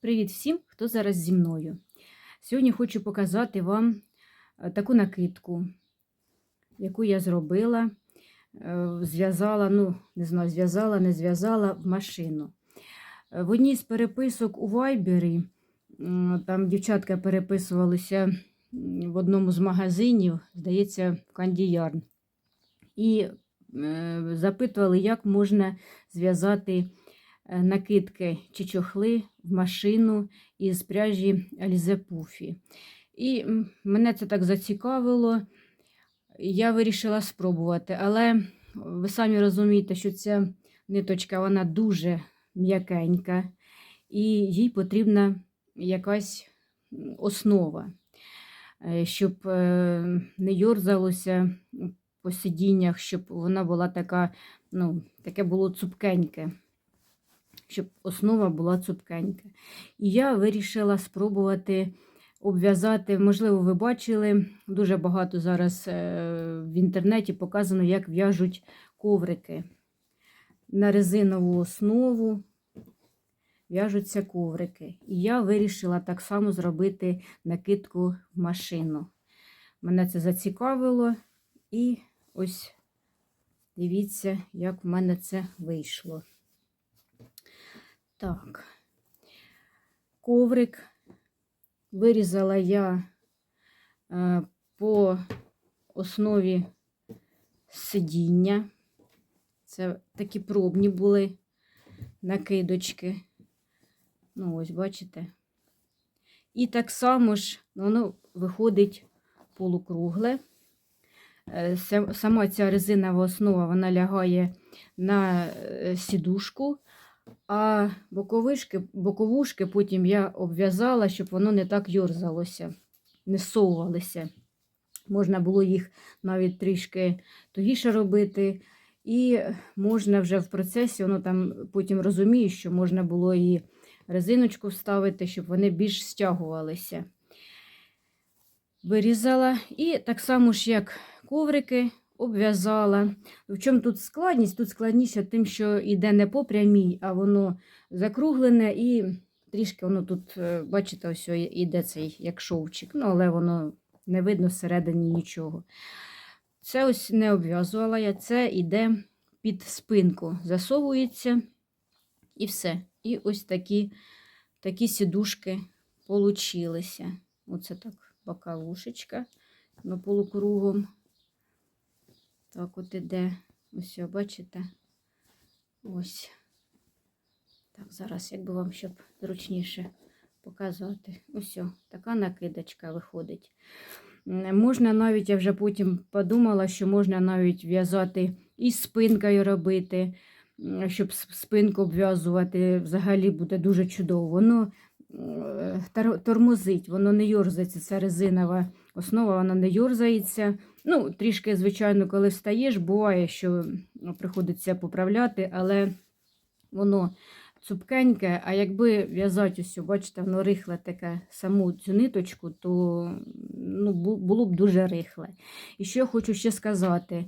Привіт всім, хто зараз зі мною. Сьогодні хочу показати вам е, таку накидку, яку я зробила, е, зв'язала, ну, не знаю, зв'язала, не зв'язала в машину. Е, В одній з переписок у Вайбері, там дівчатка переписувалися в одному з магазинів, здається, в Кандіярн. І запитували, як можна зв'язати накидки чи чохли в машину із пряжі Alize. І мене це так зацікавило. Я вирішила спробувати, але ви самі розумієте, що ця ниточка вона дуже м'якенька, і їй потрібна якась основа, е, щоб е, не йорзалося по сидіннях, щоб вона була така, ну, таке було цупкеньке щоб основа була цупкенька. І я вирішила спробувати обв'язати, можливо, ви бачили, дуже багато зараз е, в інтернеті показано, як в'яжуть коврики. На резинову основу в'яжуться коврики. І я вирішила так само зробити накидку в машину. Мене це зацікавило, і ось дивіться, як в мене це вийшло. Так, коврик вирізала я е, по основі сидіння. Це такі пробні були накидочки. Ну, ось, бачите. І так само ж воно виходить полукругле. Е, Сама ця резинова основа вона лягає на е, сідушку. А боковишки, боковушки потім я обв'язала, щоб воно не так йорзалося, не совувалося. Можна було їх навіть трішки тугіше робити. І можна вже в процесі, воно там потім розуміє, що можна було і резиночку вставити, щоб вони більш стягувалися. Вирізала. І так само ж, як коврики, обв'язала. В чому тут складність? Тут складніше тим, що йде не по прямій, а воно закруглене і трішки воно тут, е, бачите, ось іде цей як шовчик, ну, але воно не видно всередині нічого. Це ось не обв'язувала я, це йде під спинку, засовується і все. І ось такі, такі сідушки получилися. Оце так бокалушечка, ну, полукругом. Так от іде. Ось, бачите? Ось. Так, зараз, якби вам щоб зручніше показати. Ось, така накидочка виходить. Можна навіть, я вже потім подумала, що можна навіть в'язати і спинкою робити, щоб спинку обв'язувати. Взагалі буде дуже чудово. Воно е, тормозить, воно не йорзається, ця резинова основа, вона не йорзається. Ну, трішки, звичайно, коли встаєш, буває, що приходиться поправляти, але воно цупкеньке, а якби в'язати ось, бачите, воно рихле таке саму цю ниточку, то ну, було б дуже рихле. І що я хочу ще сказати,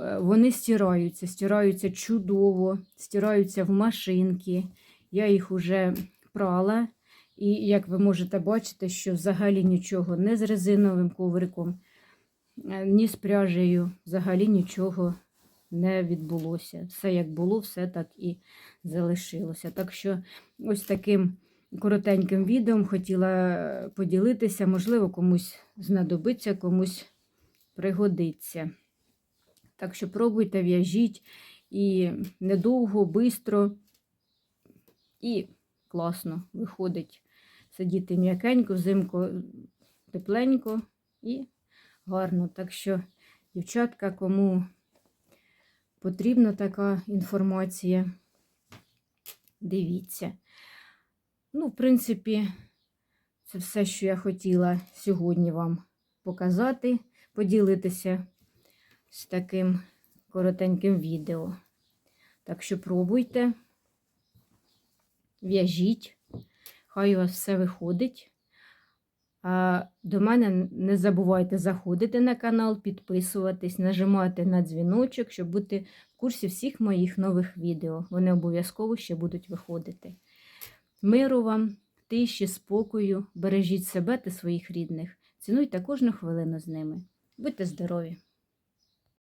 е, вони стираються, стираються чудово, стираються в машинки. Я їх вже прала. І як ви можете бачити, що взагалі нічого не з резиновим ковриком, ні з пряжею, взагалі нічого не відбулося. Все як було, все так і залишилося. Так що ось таким коротеньким відео хотіла поділитися, можливо, комусь знадобиться, комусь пригодиться. Так що пробуйте, в'яжіть і недовго, бистро і класно виходить сидіти м'якенько, взимку тепленько і гарно. Так що, дівчатка, кому потрібна така інформація, дивіться. Ну, в принципі, це все, що я хотіла сьогодні вам показати, поділитися з таким коротеньким відео. Так що пробуйте, в'яжіть, хай у вас все виходить. До мене не забувайте заходити на канал, підписуватись, нажимати на дзвіночок, щоб бути в курсі всіх моїх нових відео. Вони обов'язково ще будуть виходити. Миру вам тиші, спокою, бережіть себе та своїх рідних, цінуйте кожну хвилину з ними. Будьте здорові!